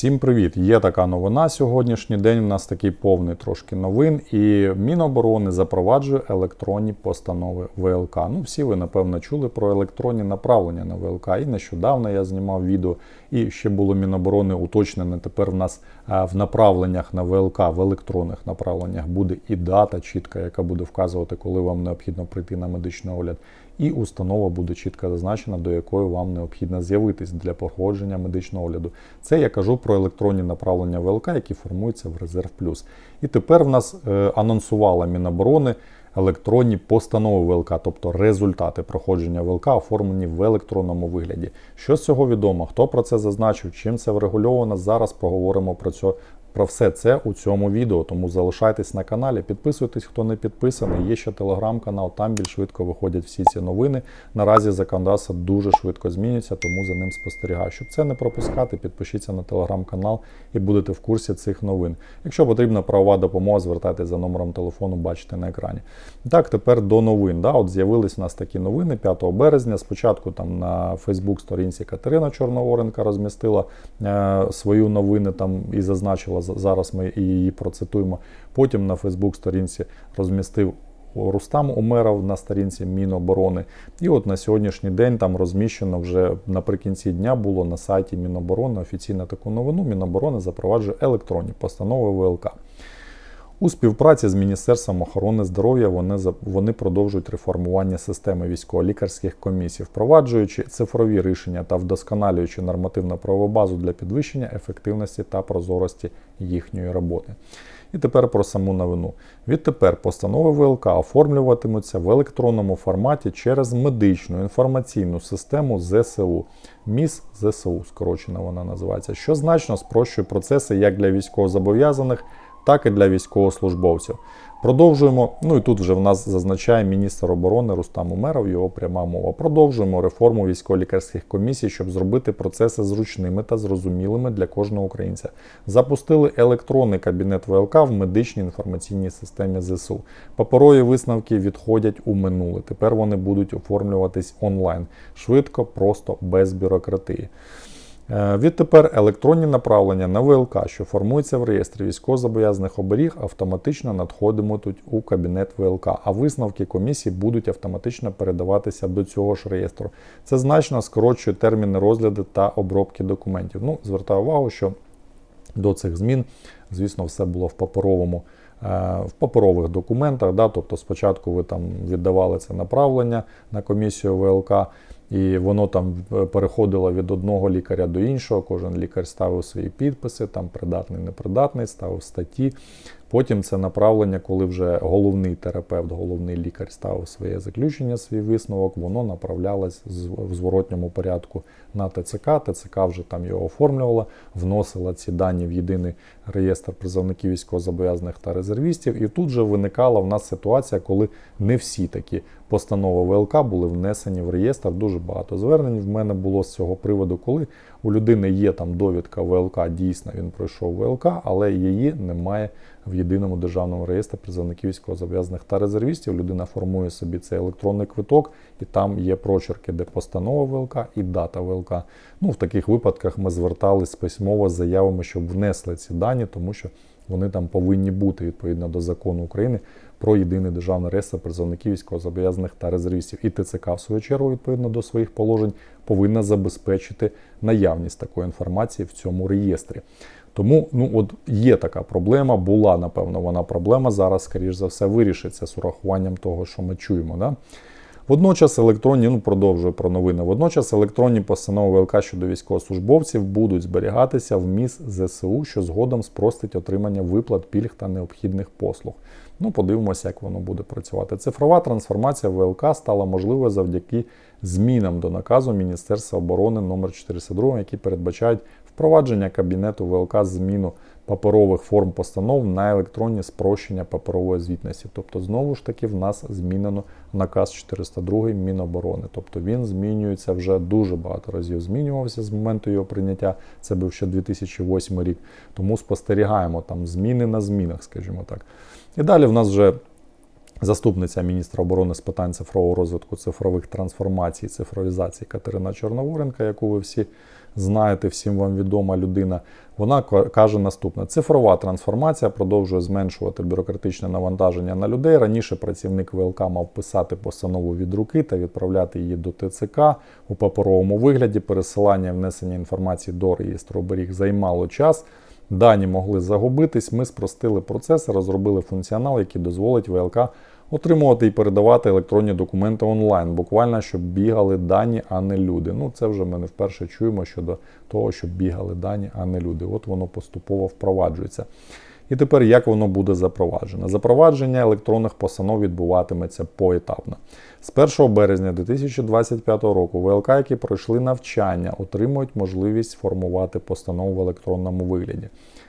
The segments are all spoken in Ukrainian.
Всім привіт! Є така новина. Сьогоднішній день у нас такий повний трошки новин, і Міноборони запроваджує електронні постанови ВЛК. Ну, всі ви напевно чули про електронні направлення на ВЛК. І нещодавно я знімав відео, і ще було Міноборони уточнене. Тепер в нас е, в направленнях на ВЛК, в електронних направленнях буде і дата чітка, яка буде вказувати, коли вам необхідно прийти на медичний огляд. І установа буде чітко зазначена, до якої вам необхідно з'явитись для проходження медичного огляду. Це я кажу про електронні направлення ВЛК, які формуються в Резерв Плюс. І тепер в нас е, анонсувала Міноборони електронні постанови ВЛК, тобто результати проходження ВЛК оформлені в електронному вигляді. Що з цього відомо? Хто про це зазначив? Чим це врегульовано? Зараз поговоримо про це. Про все це у цьому відео, тому залишайтесь на каналі, підписуйтесь, хто не підписаний. Є ще телеграм-канал, там більш швидко виходять всі ці новини. Наразі законодавство дуже швидко змінюється, тому за ним спостерігаю. Щоб це не пропускати, підпишіться на телеграм-канал і будете в курсі цих новин. Якщо потрібна правова допомога, звертайтеся за номером телефону, бачите на екрані. Так, тепер до новин. Да, От з'явились у нас такі новини 5 березня. Спочатку там на Фейсбук-сторінці Катерина Чорноворенка розмістила е, свою новини там і зазначила зараз ми її процитуємо. Потім на Фейсбук-сторінці розмістив Рустам Умеров на сторінці Міноборони. І от на сьогоднішній день там розміщено вже наприкінці дня було на сайті Міноборони офіційно таку новину. Міноборони запроваджує електронні постанови ВЛК. У співпраці з Міністерством охорони здоров'я вони вони продовжують реформування системи військово-лікарських комісій, впроваджуючи цифрові рішення та вдосконалюючи нормативну правову базу для підвищення ефективності та прозорості їхньої роботи. І тепер про саму новину. Відтепер постанови ВЛК оформлюватимуться в електронному форматі через медичну інформаційну систему ЗСУ. МІС ЗСУ, скорочена вона називається, що значно спрощує процеси як для військовозобов'язаних так і для військовослужбовців. Продовжуємо. Ну і тут вже в нас зазначає міністр оборони Рустам Умеров, його пряма мова. Продовжуємо реформу військово-лікарських комісій, щоб зробити процеси зручними та зрозумілими для кожного українця. Запустили електронний кабінет ВЛК в медичній інформаційній системі ЗСУ. Паперові висновки відходять у минуле. Тепер вони будуть оформлюватись онлайн швидко, просто без бюрократії. Е, відтепер електронні направлення на ВЛК, що формуються в реєстрі військовозобов'язаних оберіг, автоматично надходитимуть у кабінет ВЛК, а висновки комісії будуть автоматично передаватися до цього ж реєстру. Це значно скорочує терміни розгляду та обробки документів. Ну, Звертаю увагу, що до цих змін, звісно, все було в паперовому. Е, в паперових документах, да, тобто спочатку ви там віддавали це направлення на комісію ВЛК, і воно там е, переходило від одного лікаря до іншого. Кожен лікар ставив свої підписи, там придатний, непридатний, ставив статті. Потім це направлення, коли вже головний терапевт, головний лікар ставив своє заключення, свій висновок, воно направлялось в зворотньому порядку на ТЦК. ТЦК вже там його оформлювала, вносила ці дані в єдиний реєстр призовників військовозобов'язаних та резервістів. І тут же виникала в нас ситуація, коли не всі такі постанови ВЛК були внесені в реєстр. Дуже багато звернень в мене було з цього приводу, коли у людини є там довідка ВЛК, дійсно він пройшов ВЛК, але її немає в єдиному державному реєстрі призовників військовозобов'язаних та резервістів. Людина формує собі цей електронний квиток, і там є прочерки, де постанова ВЛК і дата ВЛК. Ну, В таких випадках ми звертались письмово з заявами, щоб внесли ці дані, тому що вони там повинні бути відповідно до закону України про єдиний державний реєстр призовників військовозобов'язаних та резервістів. І ТЦК, в свою чергу, відповідно до своїх положень, повинна забезпечити наявність такої інформації в цьому реєстрі. Тому ну от є така проблема, була, напевно, вона проблема. Зараз, скоріш за все, вирішиться з урахуванням того, що ми чуємо. Да? Водночас електронні, ну продовжую про новини. Водночас електронні постанови ВЛК щодо військовослужбовців будуть зберігатися в міс ЗСУ, що згодом спростить отримання виплат пільг та необхідних послуг. Ну, подивимося, як воно буде працювати. Цифрова трансформація ВЛК стала можливою завдяки змінам до наказу Міністерства оборони номер 402 які передбачають впровадження кабінету ВЛК зміну паперових форм постанов на електронні спрощення паперової звітності. Тобто, знову ж таки, в нас змінено наказ 402 Міноборони. Тобто він змінюється вже дуже багато разів. Змінювався з моменту його прийняття. Це був ще 2008 рік. Тому спостерігаємо там зміни на змінах, скажімо так. І далі в нас вже Заступниця міністра оборони з питань цифрового розвитку, цифрових трансформацій, цифровізації Катерина Чорноворенка, яку ви всі знаєте, всім вам відома людина. Вона ка- каже наступне: цифрова трансформація продовжує зменшувати бюрократичне навантаження на людей. Раніше працівник ВЛК мав писати постанову від руки та відправляти її до ТЦК у паперовому вигляді. Пересилання внесення інформації до реєстру оберіг займало час. Дані могли загубитись. Ми спростили процес, розробили функціонал, який дозволить ВЛК отримувати і передавати електронні документи онлайн, буквально щоб бігали дані, а не люди. Ну це вже ми не вперше чуємо щодо того, щоб бігали дані, а не люди. От воно поступово впроваджується. І тепер як воно буде запроваджено? Запровадження електронних постанов відбуватиметься поетапно. З 1 березня 2025 року ВЛК, які пройшли навчання, отримують можливість формувати постанову в електронному вигляді.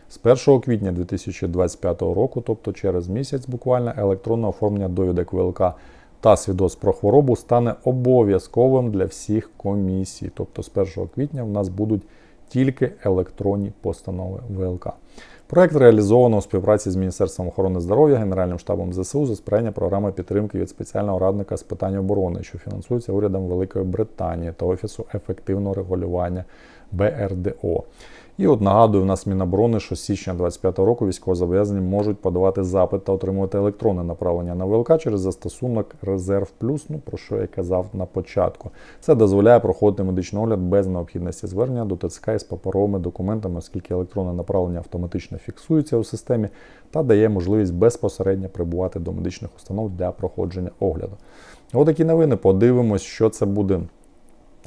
З 1 квітня 2025 року, тобто через місяць буквально, електронне оформлення довідок ВЛК та свідоцтв про хворобу стане обов'язковим для всіх комісій. Тобто з 1 квітня в нас будуть тільки електронні постанови ВЛК. Проект реалізовано у співпраці з Міністерством охорони здоров'я, Генеральним штабом ЗСУ за сприяння програми підтримки від спеціального радника з питань оборони, що фінансується урядом Великої Британії та Офісу ефективного регулювання БРДО. І от нагадую, в нас Міноборони, що з січня 2025 року військовозобов'язані можуть подавати запит та отримувати електронне направлення на ВЛК через застосунок Резерв Плюс, ну про що я казав на початку. Це дозволяє проходити медичний огляд без необхідності звернення до ТЦК із паперовими документами, оскільки електронне направлення автоматично фіксується у системі та дає можливість безпосередньо прибувати до медичних установ для проходження огляду. Отакі новини. Подивимось, що це буде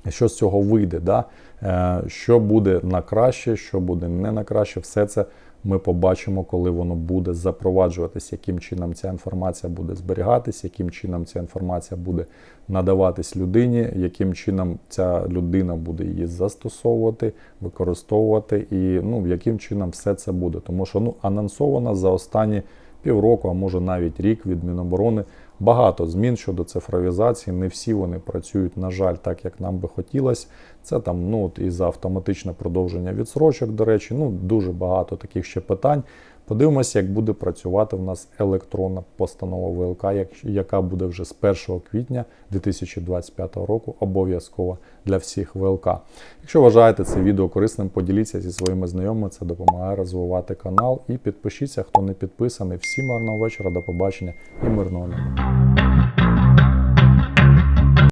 що з цього вийде, да? Е, що буде на краще, що буде не на краще, все це ми побачимо, коли воно буде запроваджуватись, яким чином ця інформація буде зберігатись, яким чином ця інформація буде надаватись людині, яким чином ця людина буде її застосовувати, використовувати, і ну, яким чином все це буде. Тому що ну, анонсовано за останні півроку, а може навіть рік від Міноборони багато змін щодо цифровізації. Не всі вони працюють, на жаль, так як нам би хотілося. Це там ну от і за автоматичне продовження відсрочок. До речі, ну дуже багато таких ще питань. Подивимося, як буде працювати в нас електронна постанова ВЛК, яка буде вже з 1 квітня 2025 року обов'язкова для всіх ВЛК. Якщо вважаєте це відео корисним, поділіться зі своїми знайомими. Це допомагає розвивати канал. І підпишіться, хто не підписаний. Всім гарного вечора, до побачення і мирного неба.